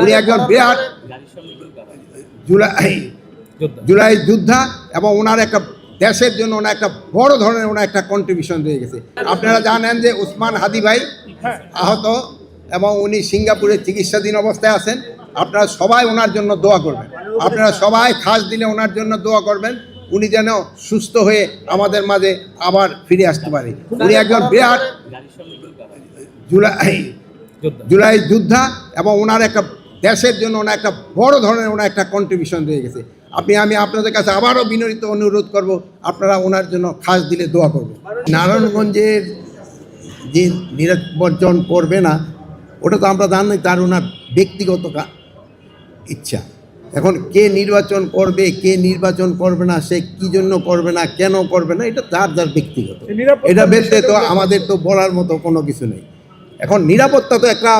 উনি একজন বিরাট জুলাই জুলাই যোদ্ধা এবং ওনার একটা দেশের জন্য ওনার একটা বড় ধরনের ওনার একটা কন্ট্রিবিউশন রয়ে গেছে। আপনারা জানেন যে উসমান হাদি ভাই আহত এবং উনি সিঙ্গাপুরে চিকিৎসাধীন অবস্থায় আছেন। আপনারা সবাই ওনার জন্য দোয়া করবেন। আপনারা সবাই খাস দিলে ওনার জন্য দোয়া করবেন। উনি যেন সুস্থ হয়ে আমাদের মাঝে আবার ফিরে আসতে পারে। উনি একজন বিরাট জুলাই জুলাই যোদ্ধা এবং ওনার একটা দেশের জন্য ওনার একটা বড় ধরনের ওনার একটা কন্ট্রিবিউশন রয়ে গেছে। আপনি আমি আপনাদের কাছে আবারও বিনয়িত অনুরোধ করব আপনারা ওনার জন্য খাস দিলে দোয়া করবেন। নারায়ণগঞ্জের যে নির্বাচন করবে না ওটা তো আমরা জানি তার ওনার ব্যক্তিগত ইচ্ছা। এখন কে নির্বাচন করবে কে নির্বাচন করবে না সে কি জন্য করবে না কেন করবে না এটা তার যার ব্যক্তিগত। এটা বেশে তো আমাদের তো বলার মতো কোনো কিছু নেই। এখন নিরাপত্তা তো একটা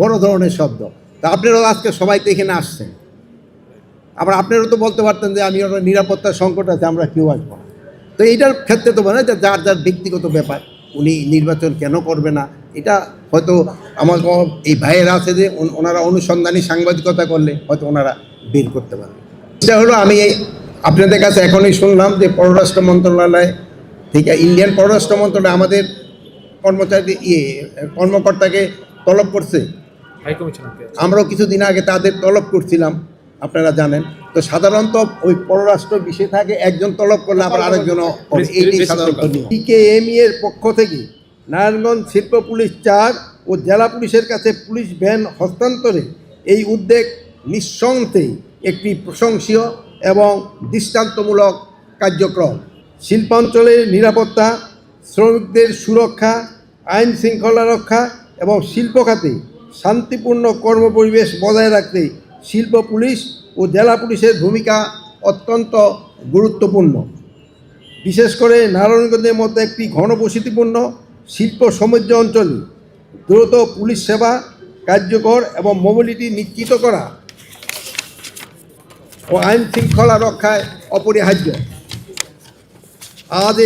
বড় ধরনের শব্দ। তা আপনারাও আজকে সবাই তো এখানে আসছেন। আবার আপনারাও তো বলতে পারতেন যে আমি ওরা নিরাপত্তার সংকট আছে, আমরা কেউ আসব না। তো এইটার ক্ষেত্রে তো মানে যে যার যার ব্যক্তিগত ব্যাপার, উনি নির্বাচন কেন করবে না? এটা হয়তো আমার এই ভাইয়েরা আছে যে ওনারা অনুসন্ধানী সাংবাদিকতা করলে হয়তো ওনারা বের করতে পারবে। এটা হলো আমি আপনাদের কাছে এখনই শুনলাম যে পররাষ্ট্র মন্ত্রণালয় থেকে ইন্ডিয়ান পররাষ্ট্র মন্ত্রণালয় আমাদের কর্মচারী ইয়ে কর্মকর্তাকে তলব করছে। আমরাও কিছুদিন আগে তাদের তলব করছিলাম আপনারা জানেন। তো সাধারণত ওই পররাষ্ট্র বিষয় থাকে একজন তলব করলে আবার আরেকজন করে। সাধারণত টিকেএমই এর পক্ষ থেকে নারায়ণগঞ্জ শিল্প পুলিশ চার ও জেলা পুলিশের কাছে পুলিশ ভ্যান হস্তান্তরে এই উদ্যোগ নিঃসন্দেহে একটি প্রশংসীয় এবং দৃষ্টান্তমূলক কার্যক্রম। শিল্পাঞ্চলের নিরাপত্তা শ্রমিকদের সুরক্ষা আইন শৃঙ্খলা রক্ষা এবং শিল্প খাতে শান্তিপূর্ণ কর্মপরিবেশ বজায় রাখতে শিল্প পুলিশ ও জেলা পুলিশের ভূমিকা অত্যন্ত গুরুত্বপূর্ণ। বিশেষ করে নারায়ণগঞ্জের মতো একটি ঘনবসতিপূর্ণ শিল্প সমৃদ্ধ অঞ্চলে, দ্রুত পুলিশ সেবা কার্যকর এবং মোবিলিটি নিশ্চিত করা ও আইন শৃঙ্খলা রক্ষায় অপরিহার্য। আজ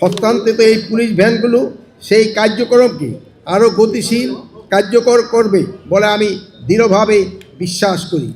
হস্তান্তরিত এই পুলিশ ভ্যানগুলো সেই কার্যক্রমকে আরও গতিশীল কার্যকর করবে বলে আমি দৃঢ়ভাবে বিশ্বাস করি।